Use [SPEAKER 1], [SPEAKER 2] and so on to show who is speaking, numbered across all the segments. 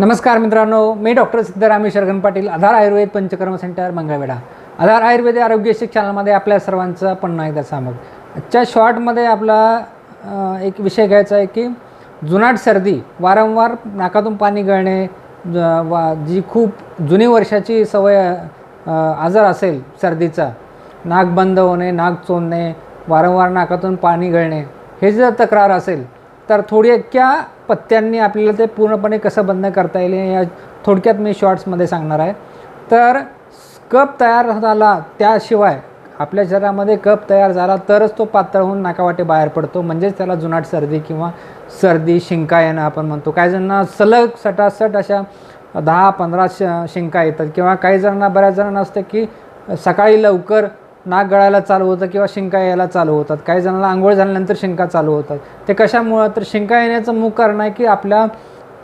[SPEAKER 1] नमस्कार मित्रांनो मी डॉक्टर सिद्धरामेश शरगन पाटील आधार आयुर्वेद पंचकर्म सेंटर मंगळवेढा. आधार आयुर्वेद आरोग्य शिक्षण चॅनलमध्ये आपल्या सर्वांचं पुन्हा एकदा स्वागत. आजच्या शॉर्टमध्ये आपला एक विषय घ्यायचा आहे की जुनाट सर्दी वारंवार नाकातून पाणी गळणे ज- वा जी खूप जुनी वर्षाची सवय आजार असेल सर्दीचा नाक बंद होणे नाक चोंदणे वारंवार नाकातून पाणी गळणे हे जर तक्रार असेल तर थोड्या पत्त्यांनी आपल्याला ते पूर्णपणे कसं बंद करता येईल या थोडक्यात मी शॉर्ट्समध्ये सांगणार आहे. तर कप तयार झाला त्याशिवाय आपल्या शरीरामध्ये कप तयार झाला तरच तो पातळ होऊन नाकावाटे बाहेर पडतो. म्हणजेच त्याला जुनाट सर्दी किंवा सर्दी शिंका येणं आपण म्हणतो. काही जणांना सलग सटासट अशा दहा पंधरा श शिंका येतात. किंवा काही जणांना बऱ्याच जणांना असतं की सकाळी लवकर नाक गळायला चालू होतं किंवा शिंका यायला चालू होतात. काही जणांना आंघोळ झाल्यानंतर शिंका चालू होतात. ते कशामुळं? तर शिंका येण्याचं मुख कारण आहे की आपल्या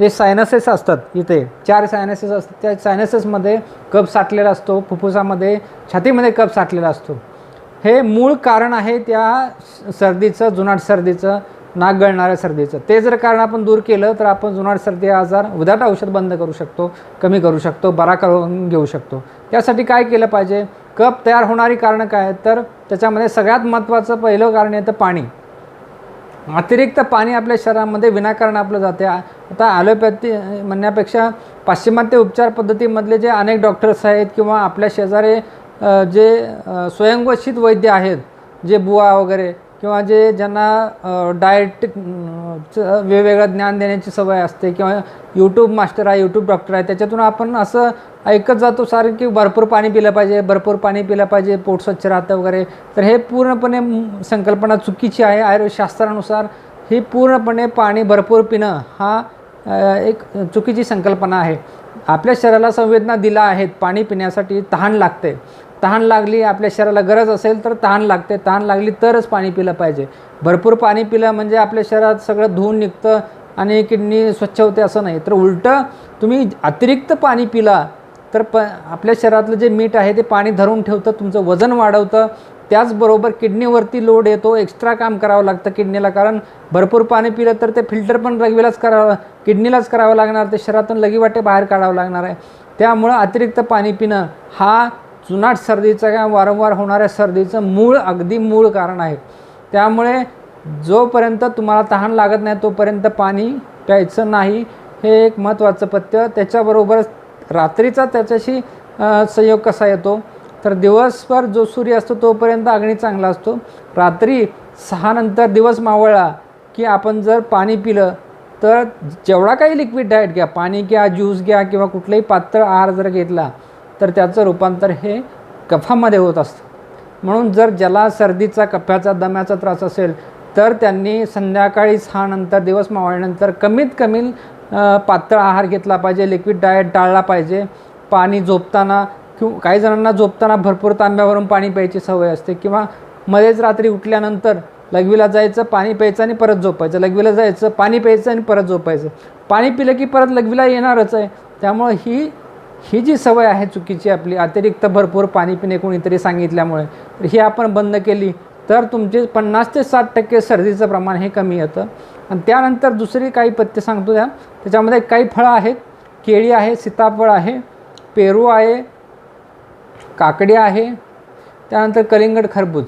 [SPEAKER 1] जे सायनसेस असतात इथे चार सायनसेस असतात त्या सायनसेसमध्ये कप साठलेला असतो फुफ्फुसामध्ये छातीमध्ये कप साठलेला असतो. हे मूळ कारण आहे त्या सर्दीचं जुनाट सर्दीचं नाक गळणाऱ्या सर्दीचं. ते जर कारण आपण दूर केलं तर आपण जुनाट सर्दी आजार विदाट औषध बंद करू शकतो कमी करू शकतो बरा करून घेऊ शकतो. त्यासाठी काय केलं पाहिजे? कप तयार होणारी कारणं काय तर त्याच्यामध्ये सगळ्यात महत्त्वाचं पहिलं कारण येतं पाणी. अतिरिक्त पाणी आपल्या शरीरामध्ये विनाकारण आपलं जाते. आता ॲलोपॅथी म्हणण्यापेक्षा पाश्चिमात्य उपचार पद्धतीमधले जे अनेक डॉक्टर्स आहेत किंवा आपल्या शेजारी जे स्वयंघोषित वैद्य आहेत जे बुवा वगैरे किंवा जे ज्यांना डाएट वेगवेगळं ज्ञान देण्याची सवय असते किंवा यूट्यूब मास्टर आहे यूट्यूब डॉक्टर आहे त्याच्यातून आपण असं ऐकत जातो सारं की भरपूर पाणी पिलं पाहिजे भरपूर पाणी पिलं पाहिजे पोट स्वच्छ राहतं वगैरे. तर हे पूर्णपणे संकल्पना चुकीची आहे. आयुर्वेदशास्त्रानुसार ही पूर्णपणे पाणी भरपूर पिणं हा एक चुकीची संकल्पना आहे. आपल्या शरीराला संवेदना दिला आहेत पाणी पिण्यासाठी तहान लागते. तहान लागली आपल्या शरीराला गरज असेल तर तहान लागते. तहान लागली तरच पाणी पिलं पाहिजे. भरपूर पाणी पिलं म्हणजे आपल्या शरीरात सगळं धुवून निघतं आणि किडनी स्वच्छ होते असं नाही. तर उलटं तुम्ही अतिरिक्त पाणी पिला तर प आपल्या शरीरातलं जे मीठ आहे ते पाणी धरून ठेवतं तुमचं वजन वाढवतं. त्याचबरोबर किडनीवरती लोड येतो एक्स्ट्रा काम करावं लागतं किडनीला कारण भरपूर पाणी पिलं तर ते फिल्टर पण रगवीलाच करावं किडनीलाच करावं लागणार ते शरीरातून लगीवाटे बाहेर काढावं लागणार आहे. त्यामुळं अतिरिक्त पाणी पिणं हा जुनाट सर्दीचं किंवा वारंवार होणाऱ्या सर्दीचं मूळ अगदी मूळ कारण आहे. त्यामुळे जोपर्यंत तुम्हाला तहान लागत नाही तोपर्यंत पाणी प्यायचं नाही हे एक महत्त्वाचं पथ्य. त्याच्याबरोबरच रात्रीचा त्याच्याशी संयोग कसा येतो? तर दिवसभर जो सूर्य असतो तोपर्यंत अग्नी चांगला असतो. रात्री सहानंतर दिवस मावळला की आपण जर पाणी पिलं तर जेवढा काही लिक्विड डाएट घ्या पाणी घ्या ज्यूस घ्या किंवा कुठलाही पातळ आहार जर घेतला तर त्याचं रूपांतर हे कफामध्ये होत असतं. म्हणून जर ज्याला सर्दीचा कफ्याचा दम्याचा त्रास असेल तर त्यांनी संध्याकाळी सहा नंतर दिवस मावळल्यानंतर कमीत कमी पातळ आहार घेतला पाहिजे लिक्विड डाएट टाळला पाहिजे. पाणी झोपताना किंवा काही जणांना झोपताना भरपूर तांब्यावरून पाणी प्यायची सवय असते किंवा मध्येच रात्री उठल्यानंतर लघवीला जायचं पाणी प्यायचं आणि परत झोपायचं. लघवीला जायचं पाणी प्यायचं आणि परत झोपायचं. पाणी पिलं की परत लघवीला येणारच आहे. त्यामुळं ही ही जी सवय आहे चुकीची आपली अतिरिक्त भरपूर पाणी पिणे कोणीतरी सांगितल्यामुळे तर ही आपण बंद केली तर तुमचे पन्नास ते साठ टक्के सर्दीचं प्रमाण हे कमी येतं. आणि त्यानंतर दुसरी काही पथ्य सांगतो त्या त्याच्यामध्ये काही फळं आहेत केळी आहे सीताफळ आहे पेरू आहे काकडी आहे त्यानंतर कलिंगड खरबूज.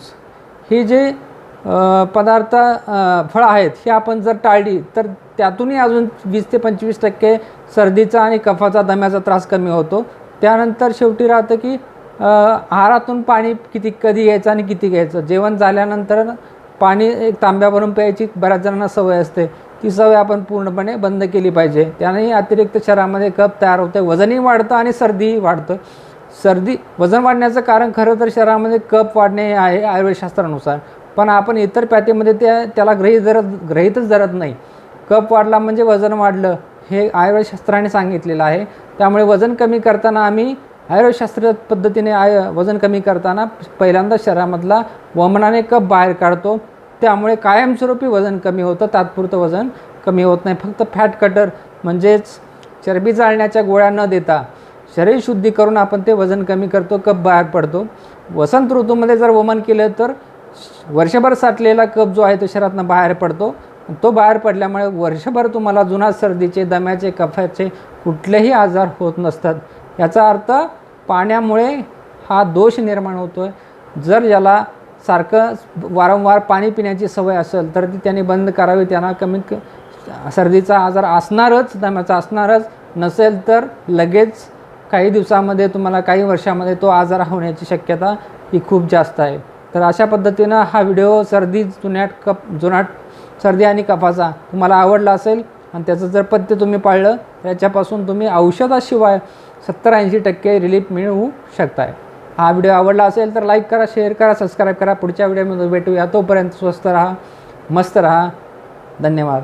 [SPEAKER 1] ही जे पदार्थ फळं आहेत ही आपण जर टाळली तर त्यातूनही अजून वीस ते पंचवीस टक्के सर्दीचा आणि कफाचा दम्याचा त्रास कमी होतो. त्यानंतर शेवटी राहतं की आहारातून पाणी किती कधी घ्यायचं आणि किती घ्यायचं? जेवण झाल्यानंतर पाणी एक तांब्यावरून प्यायची बऱ्याच जणांना सवय असते. ती सवय आपण पूर्णपणे बंद केली पाहिजे. त्यानेही अतिरिक्त शरीरामध्ये कप तयार होते वजनही वाढतं आणि सर्दीही वाढतं. सर्दी वजन वाढण्याचं कारण खरं तर शरीरामध्ये कप वाढणे हे आहे आयुर्वेदशास्त्रानुसार. पण आपण इतर पॅथीमध्ये त्या त्याला गृहीत धरत ग्रहीतच धरत नाही. कप वाढला म्हणजे वजन वाढलं हे आयुर्वेदशास्त्राने सांगितलेलं आहे. त्यामुळे वजन कमी करताना आम्ही आयुर्वेदशास्त्र पद्धतीने आय वजन कमी करताना पहिल्यांदा शरीरामधला वमनाने कप बाहेर काढतो. त्यामुळे कायमस्वरूपी वजन कमी होतं तात्पुरतं वजन कमी होत नाही. फक्त फॅट कटर म्हणजेच चरबी जाळण्याच्या गोळ्या न देता शरीर शुद्धी करून आपण ते वजन कमी करतो कप बाहेर पडतो. वसंत ऋतूमध्ये जर वमन केलं तर वर्षभर साठलेला कप जो आहे तो शरीरातनं बाहेर पडतो. तो बाहेर पडल्यामुळे वर्षभर तुम्हाला जुना सर्दीचे दम्याचे कफाचे कुठलेही आजार होत नसतात. याचा अर्थ पाण्यामुळे हा दोष निर्माण होतो आहे जर याला सारखं वारंवार पाणी पिण्याची सवय असेल तर ती त्याने बंद करावी. त्यांना कमीत क सर्दीचा आजार असणारच दम्याचा असणारच नसेल तर लगेच काही दिवसामध्ये तुम्हाला काही वर्षामध्ये तो आजार होण्याची शक्यता ही खूप जास्त आहे. तर अशा पद्धतीनं हा व्हिडिओ सर्दी जुन्याट कप जुनाट सर्दी आणि कफाचा तुम्हाला आवडला असेल आणि त्याचं जर पथ्य तुम्ही पाळलं त्याच्यापासून तुम्ही औषधाशिवाय सत्तर ऐंशी टक्के रिलीफ मिळवू शकताय. हा व्हिडिओ आवडला असेल तर लाईक करा शेअर करा सबस्क्राईब करा. पुढच्या व्हिडिओमध्ये भेटूया. तोपर्यंत स्वस्त राहा मस्त राहा. धन्यवाद.